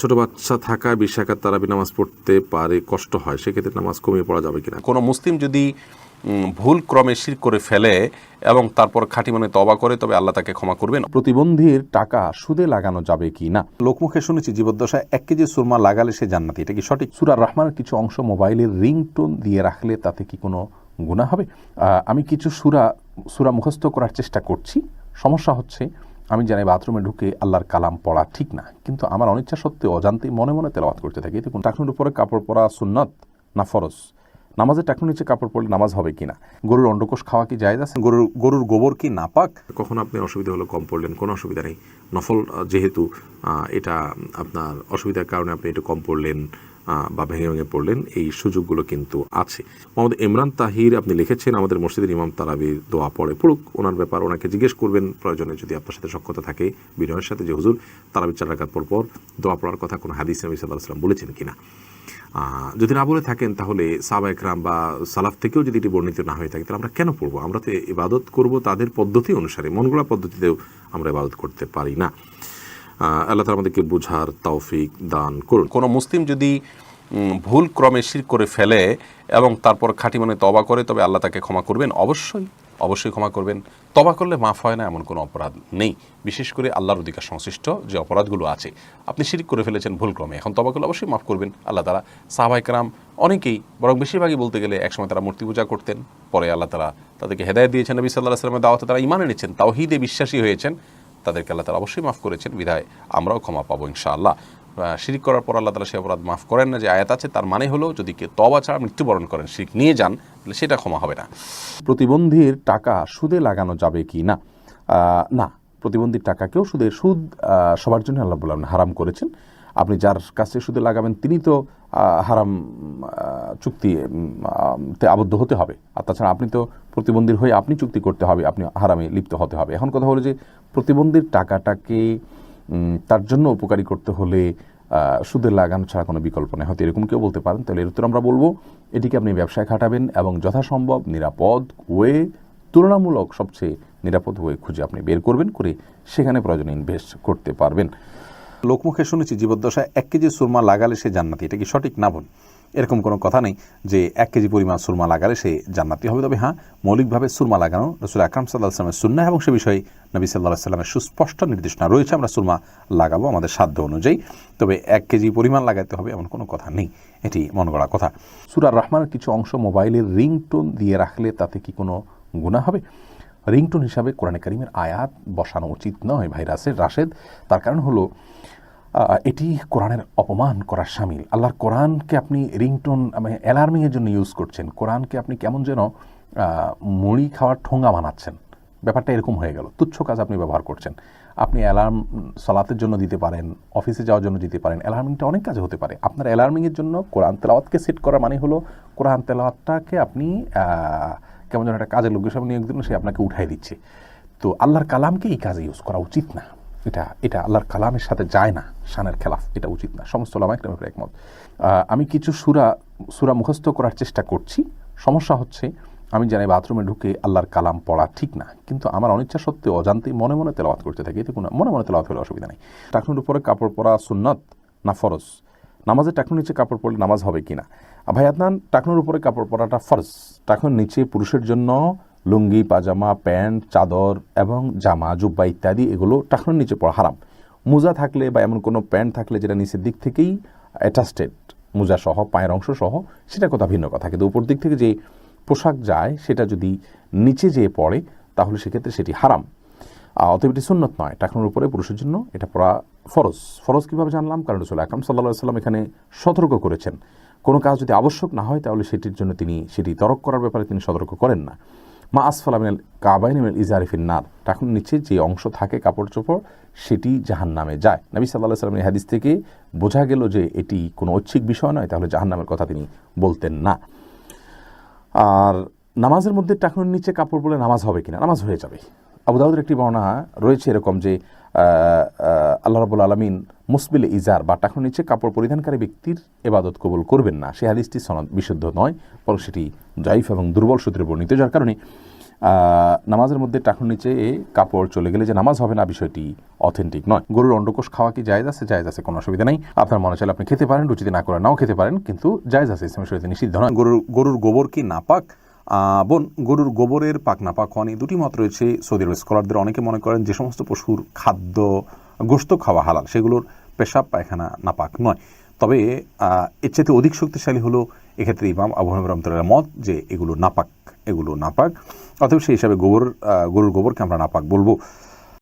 ছোট বাচ্চা থাকা বিশ রাকাত তারাবি নামাজ পড়তে পারে কষ্ট হয় সেক্ষেত্রে নামাজ কমিয়ে পড়া যাবে কিনা? কোনো মুসলিম যদি ভুল ক্রমে শির করে ফেলে এবং তারপর খাঁটি মনে তবা করে তবে আল্লাহ তাকে ক্ষমা করবেন। প্রতিবন্ধীর টাকা সুদে লাগানো যাবে কি না? লোকমুখে শুনেছি জীবদ্দশায় এক কেজি সুরমা লাগালে সে জান্নাতি। এটা কি সঠিক? সুরার রহমানের কিছু অংশ মোবাইলের রিংটোন দিয়ে রাখলে তাতে কি কোনো গুণা হবে? আহ, আমি কিছু সুরা সুরা মুখস্থ করার চেষ্টা করছি। সমস্যা হচ্ছে আমি জানি বাথরুমে ঢুকে আল্লাহর কালাম পড়া ঠিক না, কিন্তু আমার অনিচ্ছা সত্ত্বেও অজান্তেই মনে মনে তেলাওয়াত করতে থাকি। কোন টাকনুর উপরে কাপড় পরা সুন্নত না ফরজ? নামাজের টাকনুর নিচে কাপড় পরলে নামাজ হবে কিনা? গরুর অন্ডকোষ খাওয়া কি জায়েজ আছে? গরুর গরুর গোবর কি নাপাক? কখন আপনি অসুবিধা হলে কম পড়লেন, কোনো অসুবিধা নেই। নফল যেহেতু এটা আপনার অসুবিধার কারণে আপনি একটু কম পড়লেন বা ভেঙে ভেঙে পড়লেন, এই সুযোগগুলো কিন্তু আছে। মোহাম্মদ ইমরান তাহির, আপনি লিখেছেন, আমাদের মসজিদের ইমাম তারাবি দোয়া পড়ে পড়ুক। ওনার ব্যাপার ওনাকে জিজ্ঞেস করবেন প্রয়োজনে, যদি আপনার সাথে সক্ষতা থাকে, বিনয়ের সাথে, যে হুজুর তারাবি চার রাকাত পর পর দোয়া পড়ার কথা কোনো হাদিস নবী সাল্লাহ সাল্লাম বলেছেন কিনা। যদি না বলে থাকেন, তাহলে সাবা একরাম বা সালাফ থেকেও যদি এটি বর্ণিত না হয়ে থাকে, তাহলে আমরা কেন পড়ব? আমরা তো ইবাদত করব তাদের পদ্ধতি অনুসারে মন গড়া পদ্ধতিতেও আমরা ইবাদত করতে পারি না। আল্লাহ তালা আমাদেরকে বুঝার তৌফিক দান করুন। কোনো মুসলিম যদি ভুল ক্রমে শির করে ফেলে এবং তারপর খাঁটি মনে তবা করে, তবে আল্লাহ তাকে ক্ষমা করবেন? অবশ্যই। অবশ্যই ক্ষমা করবেন। তবা করলে মাফ হয় না, এমন কোনো অপরাধ নেই। বিশেষ করে আল্লাহর অধিকার সংশ্লিষ্ট যে অপরাধগুলো আছে। আপনি শিরিক করে ফেলেছেন ভুল ক্রমে, এখন তবা করলে অবশ্যই মাফ করবেন আল্লাহ তালা সাহাবাইকরাম অনেকেই, বরং বেশিরভাগই বলতে গেলে একসময় তারা মূর্তি পূজা করতেন, পরে আল্লাহ তালা তাদেরকে হেদায়ত দিয়েছেন। নবী সাল্লাহ সাল্লামের দাওয়াতে তারা ইমান এনেছেন, তাওহিদে বিশ্বাসী হয়েছেন। তাদেরকে আল্লাহ তালা অবশ্যই মাফ করেছেন, বিধায় আমরাও ক্ষমা পাবো ইনশাআল্লাহ। শিরিক করার পর আল্লাহ তালা সে অপরাধ মাফ করেন না, যে আয়াত আছে, তার মানে হলো যদি কেউ তবা ছাড়া মৃত্যুবরণ করেন, শিরিক নিয়ে যান, তাহলে সেটা ক্ষমা হবে না। প্রতিবন্ধীর টাকা সুদে লাগানো যাবে কি না? না, প্রতিবন্ধীর টাকাকেও সুদের সুদ সবার জন্য আল্লাহ বললাম হারাম করেছেন। আপনি যার কাছে সুদে লাগাবেন, তিনি তো হারাম চুক্তি তে আবদ্ধ হতে হবে। আর তাছাড়া আপনি তো প্রতিবন্ধীর হয়ে আপনি চুক্তি করতে হবে, আপনি হারামে লিপ্ত হতে হবে। এখন কথা হলো যে, প্রতিবন্ধীর টাকাটাকে তার জন্য উপকারী করতে হলে সুদের লাগানো ছাড়া কোনো বিকল্প নেই। হয়তো এরকম কেউ বলতে পারেন। তাহলে এর উত্তর আমরা বলব, এটিকে আপনি ব্যবসায় খাটাবেন এবং যথাসম্ভব নিরাপদ ওয়ে তুলনামূলক সবচেয়ে নিরাপদ ওয়ে খুঁজে আপনি বের করবেন, করে সেখানে প্রয়োজনে ইনভেস্ট করতে পারবেন। লোকমুখে শুনেছি জীবদ্দশায় এক কেজি সুরমা লাগালে সে জান্নাতি। এটা কি সঠিক না বোন এরকম কোনো কথা নেই যে এক কেজি পরিমাণ সুরমা লাগালে সে জান্নাতি হবে। তবে হ্যাঁ মৌলিকভাবে সুরমা লাগানো রসুল আকরাম সাল্লাহ সাল্লামের সুন্না এবং সে বিষয়ে নবী সাল্লাহ সাল্লামের সুস্পষ্ট নির্দেশনা রয়েছে। আমরা সুরমা লাগাবো আমাদের সাধ্য অনুযায়ী। তবে এক কেজি পরিমাণ লাগাতে হবে এমন কোনো কথা নেই। এটি মন গড়া কথা। সুরার রহমানের কিছু অংশ মোবাইলের রিংটোন দিয়ে রাখলে তাতে কি কোনো গুণা হবে? রিংটোন হিসাবে কোরআনে কারিমের আয়াত বসানো উচিত নয় ভাই রাসের রাশেদ। তার কারণ হলো এটি কোরআনের অপমান করার সামিল। আল্লাহর কোরআনকে আপনি রিংটোন মানে অ্যালার্মিংয়ের জন্য ইউজ করছেন। কোরআনকে আপনি কেমন যেন মুড়ি খাওয়ার ঠোঙা বানাচ্ছেন। ব্যাপারটা এরকম হয়ে গেল। তুচ্ছ কাজ আপনি ব্যবহার করছেন। আপনি অ্যালার্ম সলাতের জন্য দিতে পারেন, অফিসে যাওয়ার জন্য দিতে পারেন। অ্যালার্মিংটা অনেক কাজে হতে পারে। আপনার অ্যালার্মিংয়ের জন্য কোরআন তেলাওয়াতকে সেট করা মানে হলো, কোরআন তেলাওয়াতটাকে আপনি কেমন যেন একটা কাজের লোক হিসাবে নিয়োগ দিন সে আপনাকে উঠাই দিচ্ছে। তো আল্লাহর কালামকে এই কাজে ইউজ করা উচিত না। এটা এটা আল্লাহর কালামের সাথে যায় না, শানের খেলাফ, এটা উচিত না। সমস্ত লামা একটা ব্যাপারে একমত। আমি কিছু সুরা সুরা মুখস্থ করার চেষ্টা করছি। সমস্যা হচ্ছে, আমি জানি বাথরুমে ঢুকে আল্লাহর কালাম পড়া ঠিক না, কিন্তু আমার অনিচ্ছা সত্ত্বেও অজান্তেই মনে মনে তেলাওয়াত করতে থাকি। এতে কোনো, মনে মনে তেলাওয়াত হলে অসুবিধা নেই। টাকনুর উপরে কাপড় পরা সুন্নত না ফরজ? নামাজের টাকনুর নিচে কাপড় পরলে নামাজ হবে কিনা? ভাই আদনান, টাকনুর উপরে কাপড় পরাটা ফরজ। টাকনুর নিচে পুরুষের জন্য লুঙ্গি, পাজামা, প্যান্ট, চাদর এবং জামা, জুব্বা ইত্যাদি, এগুলো টাকনুর নিচে পড়া হারাম। মোজা থাকলে বা এমন কোনো প্যান্ট থাকলে যেটা নিচের দিক থেকেই অ্যাটাস্টেড মোজা সহ, পায়ের অংশ সহ সেটা কথা ভিন্ন কথা। কিন্তু উপর দিক থেকে যে পোশাক যায়, সেটা যদি নিচে যেয়ে পড়ে, তাহলে সেক্ষেত্রে সেটি হারাম। অতএব এটি সুন্নত নয়। টাকনুর উপরে, পুরুষের জন্য এটা পড়া ফরজ। ফরজ কীভাবে জানলাম? কারণ রসুল আকরাম সাল্লাহ সাল্লাম এখানে সতর্ক করেছেন। কোনো কাজ যদি আবশ্যক না হয়, তাহলে সেটির জন্য তিনি, সেটি তরক করার ব্যাপারে তিনি সতর্ক করেন না। মা আসফালামিনাল কাবাইনিমেল ইজারিফিন নার টাকুন নিচে যে অংশ থাকে কাপড় চোপড় সেটি জাহান নামে যায়। নবী সাল্লাহ সাল্লামের হাদিস থেকে বোঝা গেল যে এটি কোনো ঐচ্ছিক বিষয় নয়, তাহলে জাহান নামের কথা তিনি বলতেন না। আর নামাজের মধ্যে টাকুনের নিচে কাপড় বলে নামাজ হবে কিনা? নামাজ হয়ে যাবে। আবু দাউদের একটি বর্ণনা রয়েছে এরকম যে আল্লাহ রাবুল আলমিন মুসবিল ইজার বা টাকুর নিচে কাপড় পরিধানকারী ব্যক্তির এবাদত কবুল করবেন না। সে হাদিসটি সনদ বিশুদ্ধ নয়, বরং সেটি জাইফ এবং দুর্বল সূত্রে বর্ণিত, যার কারণে নামাজের মধ্যে টাকুর নিচে এ কাপড় চলে গেলে যে নামাজ হবে না বিষয়টি অথেন্টিক নয়। গরুর অন্ডকোষ খাওয়া কি জায়েজ আছে? জায়েজ আছে, কোনো অসুবিধা নেই। আপনার মনে চাইলে আপনি খেতে পারেন, রুচিতে না করে নাও খেতে পারেন, কিন্তু জায়জ আছে, ইসলামের শরীরে নিষিদ্ধ নয়। গরুর গরুর গোবর কি নাপাক? বোন, গরুর গোবরের পাক নাপাক এই দুটি মত রয়েছে সৌদি আরব স্কলারদের। অনেকে মনে করেন যে সমস্ত পশুর খাদ্য গোস্ত খাওয়া হালাল, সেগুলোর পেশাব, পায়খানা নাপাক নয়। তবে এর চাইতে অধিক শক্তিশালী হলো এক্ষেত্রে ইমাম আবহাওয়া রহমতুল্লাহ মত যে এগুলো নাপাক এগুলো নাপাক। অথবা সেই হিসাবে গোবর গরুর গোবরকে আমরা নাপাক বলব।